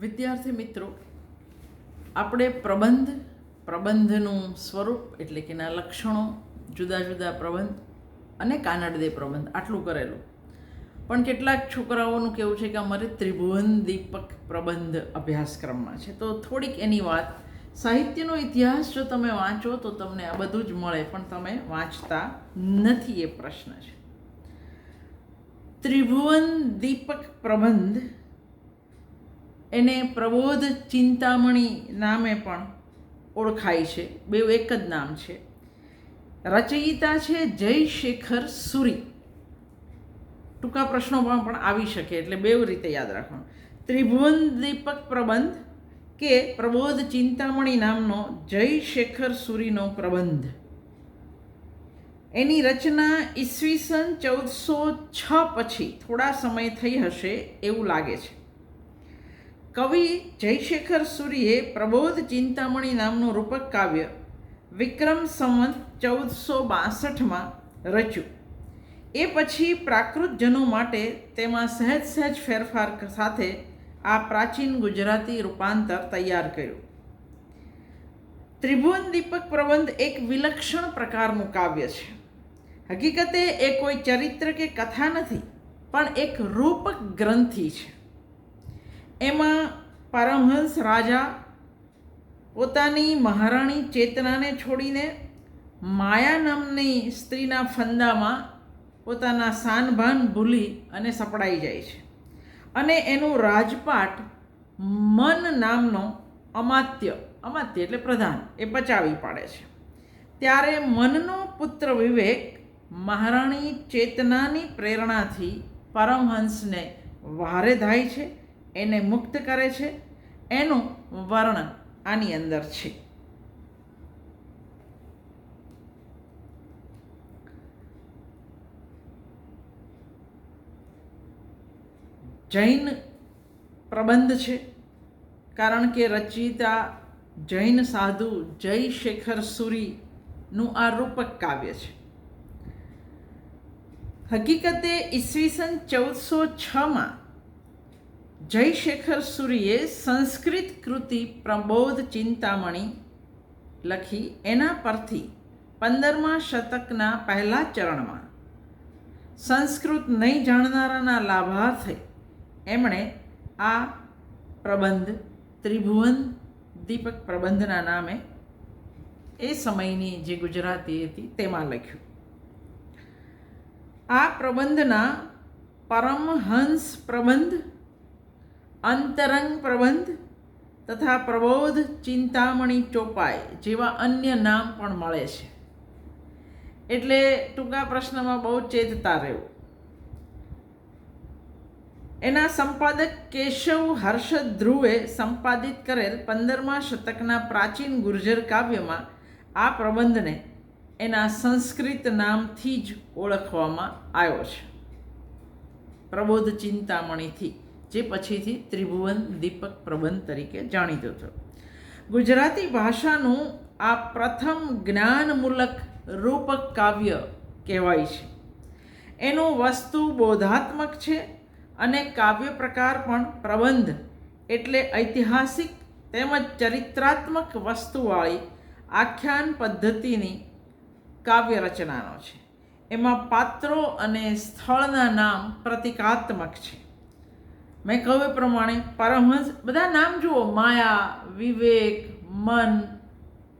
વિદ્યાર્થી મિત્રો, આપણે પ્રબંધ, પ્રબંધનું સ્વરૂપ એટલે કે એના લક્ષણો, જુદા જુદા પ્રબંધ અને કાનડદે પ્રબંધ, આટલું કરેલું. પણ કેટલાક છોકરાઓનું કેવું છે કે અમારે ત્રિભુવન દીપક પ્રબંધ અભ્યાસક્રમમાં છે. તો થોડીક એની વાત. સાહિત્યનો ઇતિહાસ જો તમે વાંચો તો તમને આ બધું જ મળે, પણ તમે વાંચતા નથી એ પ્રશ્ન છે. ત્રિભુવન દીપક પ્રબંધ એને પ્રબોધ ચિંતામણી નામે પણ ઓળખાય છે. બે એક જ નામ છે. રચયિતા છે જય શેખર સુરી. ટૂંકા પ્રશ્નોમાં પણ આવી શકે, એટલે બે રીતે યાદ રાખવાનું. ત્રિભુવન દીપક પ્રબંધ કે પ્રબોધ ચિંતામણી નામનો જય શેખર સુરીનો પ્રબંધ. એની રચના ઈસવીસન ચૌદસો છ પછી, થોડા સમય થઈ હશે એવું લાગે છે. કવિ જયશેખર સૂરીએ પ્રબોધ ચિંતામણી નામનું રૂપક કાવ્ય વિક્રમ સંવંત ચૌદસો બાસઠમાં રચ્યું. એ પછી પ્રાકૃતજનો માટે તેમાં સહેજ સહેજ ફેરફાર સાથે આ પ્રાચીન ગુજરાતી રૂપાંતર તૈયાર કર્યું. ત્રિભુવન દીપક પ્રબંધ એક વિલક્ષણ પ્રકારનું કાવ્ય છે. હકીકતે એ કોઈ ચરિત્ર કે કથા નથી, પણ એક રૂપક ગ્રંથિ છે. એમાં પરમહંસ રાજા પોતાની મહારાણી ચેતનાને છોડીને માયા નામની સ્ત્રીના ફંદામાં પોતાના સાનભાન ભૂલી અને સપડાઈ જાય છે. અને એનું રાજપાટ મન નામનો અમાત્ય અમાત્ય એટલે પ્રધાન, એ બચાવી પાડે છે. ત્યારે મનનો પુત્ર વિવેક મહારાણી ચેતનાની પ્રેરણાથી પરમહંસને વારે થાય છે એને મુક્ત કરે છે. એનું વર્ણન આની અંદર છે. જૈન પ્રબંધ છે. કારણ કે રચયિતા જૈન સાધુ જય શેખર સુરીનું આ રૂપક કાવ્ય છે. હકીકતે ઈસવીસન ચૌદસો છમાં જયશેખર સૂરીએ સંસ્કૃત કૃતિ પ્રબોધ ચિંતામણી લખી એના પરથી પંદરમા શતકના પહેલા ચરણમાં. સંસ્કૃત નહીં જાણનારાના લાભાર્થે એમણે આ પ્રબંધ ત્રિભુવન દીપક પ્રબંધના નામે એ સમયની જે ગુજરાતી હતી તેમાં લખ્યું. આ પ્રબંધના પરમહંસ પ્રબંધ અંતરંગ પ્રબંધ તથા પ્રબોધ ચિંતામણી ચોપાઈ જેવા અન્ય નામ પણ મળે છે. એટલે ટૂંકા પ્રશ્નમાં બહુ ચેતતા રહેવું. એના સંપાદક કેશવ હર્ષદ ધ્રુવે સંપાદિત કરેલ પંદરમા શતકના પ્રાચીન ગુર્જર કાવ્યમાં આ પ્રબંધને એના સંસ્કૃત નામથી જ ઓળખવામાં આવ્યો છે. પ્રબોધ ચિંતામણીથી જે પછીથી ત્રિભુવન દીપક પ્રબંધ તરીકે જાણીતો થયો ગુજરાતી ભાષાનું આ પ્રથમ જ્ઞાનમૂલક રૂપક કાવ્ય કહેવાય છે. એનું વસ્તુ બોધાત્મક છે અને કાવ્ય પ્રકાર પણ પ્રબંધ એટલે ઐતિહાસિક તેમજ ચરિત્રાત્મક વસ્તુવાળી આખ્યાન પદ્ધતિની કાવ્ય રચનાનો છે. એમાં પાત્રો અને સ્થળના નામ પ્રતિકાત્મક છે. મેં કહ્યું એ પ્રમાણે, પરમહંસ, બધા નામ જુઓ, માયા, વિવેક, મન,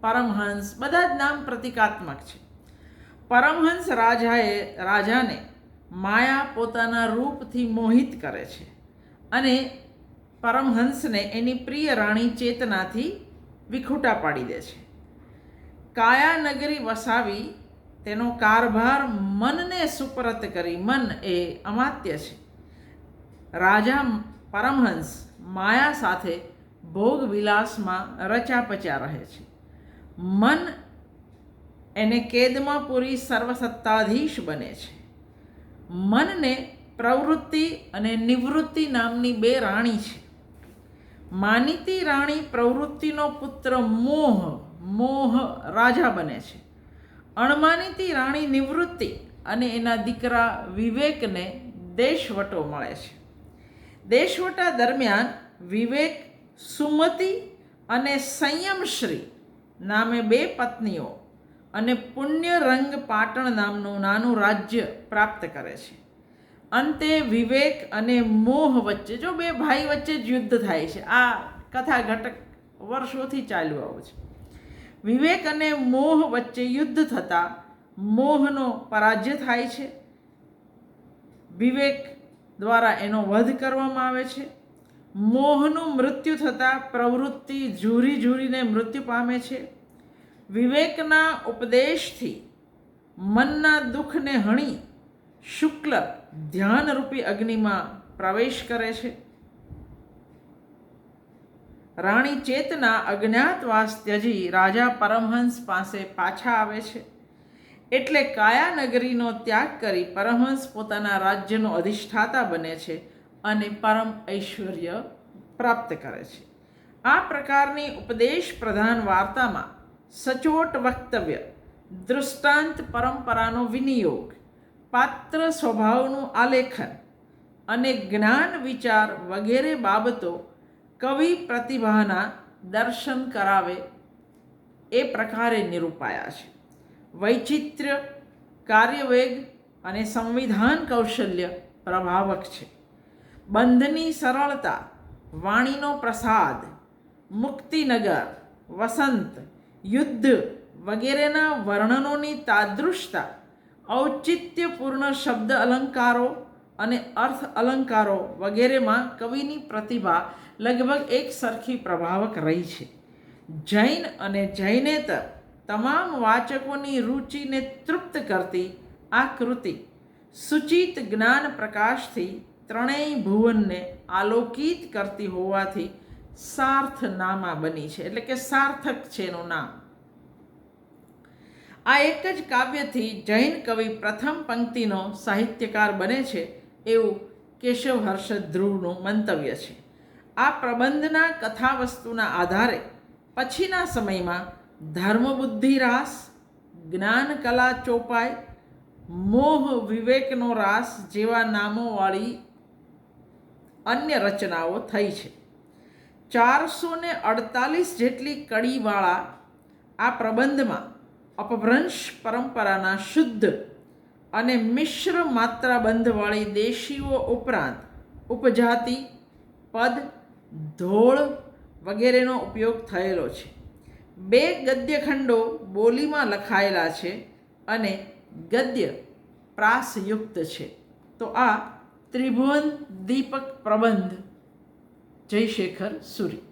પરમહંસ, બધા જ નામ પ્રતિકાત્મક છે. પરમહંસ રાજાએ, રાજાને માયા પોતાના રૂપથી મોહિત કરે છે અને પરમહંસને એની પ્રિય રાણી ચેતનાથી વિખૂટા પાડી દે છે. કાયા નગરી વસાવી, તેનો કારભાર મનને સુપરત કરી. મન એ અમાત્ય છે. રાજા પરમહંસ માયા સાથે ભોગ વિલાસમાં રચાપચા રહે છે. મન એને કેદમાં પૂરી સર્વસત્તાધીશ બને છે. મનને પ્રવૃત્તિ અને નિવૃત્તિ નામની બે રાણી છે. માનીતી રાણી પ્રવૃત્તિનો પુત્ર મોહ મોહ રાજા બને છે. અણમાનીતી રાણી નિવૃત્તિ અને એના દીકરા વિવેકને દેશવટો મળે છે. દેશવટા દરમિયાન વિવેક, સુમતિ અને સંયમશ્રી નામે બે પત્નીઓ અને પુણ્યરંગ પાટણ નામનું નાનું રાજ્ય પ્રાપ્ત કરે છે. અંતે વિવેક અને મોહ વચ્ચે જો બે ભાઈ વચ્ચે જ યુદ્ધ થાય છે. આ કથા ઘટક વર્ષોથી ચાલ્યું આવું છે. વિવેક અને મોહ વચ્ચે યુદ્ધ થતાં મોહનો પરાજય થાય છે. વિવેક દ્વારા એનો વધ કરવામાં આવે છે. મોહનું મૃત્યુ થતાં પ્રવૃત્તિ ઝૂરી ઝૂરીને મૃત્યુ પામે છે. વિવેકના ઉપદેશથી મનના દુઃખને હણી શુક્લ ધ્યાનરૂપી અગ્નિમાં પ્રવેશ કરે છે. રાણી ચેતના અજ્ઞાતવાસ ત્યજી રાજા પરમહંસ પાસે પાછા આવે છે. એટલે કાયા નગરીનો ત્યાગ કરી પરમહંસ પોતાના રાજ્યનો અધિષ્ઠાતા બને છે અને પરમ ઐશ્વર્ય પ્રાપ્ત કરે છે. આ પ્રકારની ઉપદેશ પ્રધાન વાર્તામાં સચોટ વક્તવ્ય, દૃષ્ટાંત પરંપરાનો વિનિયોગ, પાત્ર સ્વભાવનું આલેખન અને જ્ઞાન વિચાર વગેરે બાબતો કવિ પ્રતિભાના દર્શન કરાવે એ પ્રકારે નિરૂપાયા છે. વૈચિત્ર્ય, કાર્યવેગ અને સંવિધાન કૌશલ્ય પ્રભાવક છે. બંધની સરળતા, વાણીનો પ્રસાદ, મુક્તિનગર, વસંત, યુદ્ધ વગેરેના વર્ણનોની તાદૃશતા, ઔચિત્યપૂર્ણ શબ્દ અલંકારો અને અર્થ અલંકારો વગેરેમાં કવિની પ્રતિભા લગભગ એક સરખી પ્રભાવક રહી છે. જૈન અને જૈનેતર તમામ વાચકોની રુચિને તૃપ્ત કરતી આ કૃતિ સૂચિત જ્ઞાન પ્રકાશથી ત્રણેય ભુવનને આલોકિત કરતી હોવાથી સાર્થ નામા બની છે. એટલે કે સાર્થક છે એનું નામ. આ એક જ કાવ્યથી જૈન કવિ પ્રથમ પંક્તિનો સાહિત્યકાર બને છે એવું કેશવ હર્ષદ ધ્રુવનું મંતવ્ય છે. આ પ્રબંધના કથાવસ્તુના આધારે પછીના સમયમાં ધર્મબુદ્ધિ રાસ જ્ઞાન કલા ચોપાઈ મોહ વિવેકનો રાસ જેવા નામોવાળી અન્ય રચનાઓ થઈ છે. ચારસો ને અડતાલીસ જેટલી કડીવાળા આ પ્રબંધમાં અપભ્રંશ પરંપરાના શુદ્ધ અને મિશ્ર માત્રાબંધવાળી દેશીઓ ઉપરાંત ઉપજાતિ, પદ, ધોળ વગેરેનો ઉપયોગ થયેલો છે. બે ગદ્યખંડો બોલીમાં લખાયેલા છે અને ગદ્ય પ્રાસયુક્ત છે. તો આ ત્રિભુવન દીપક પ્રબંધ જયશેખર સુરી.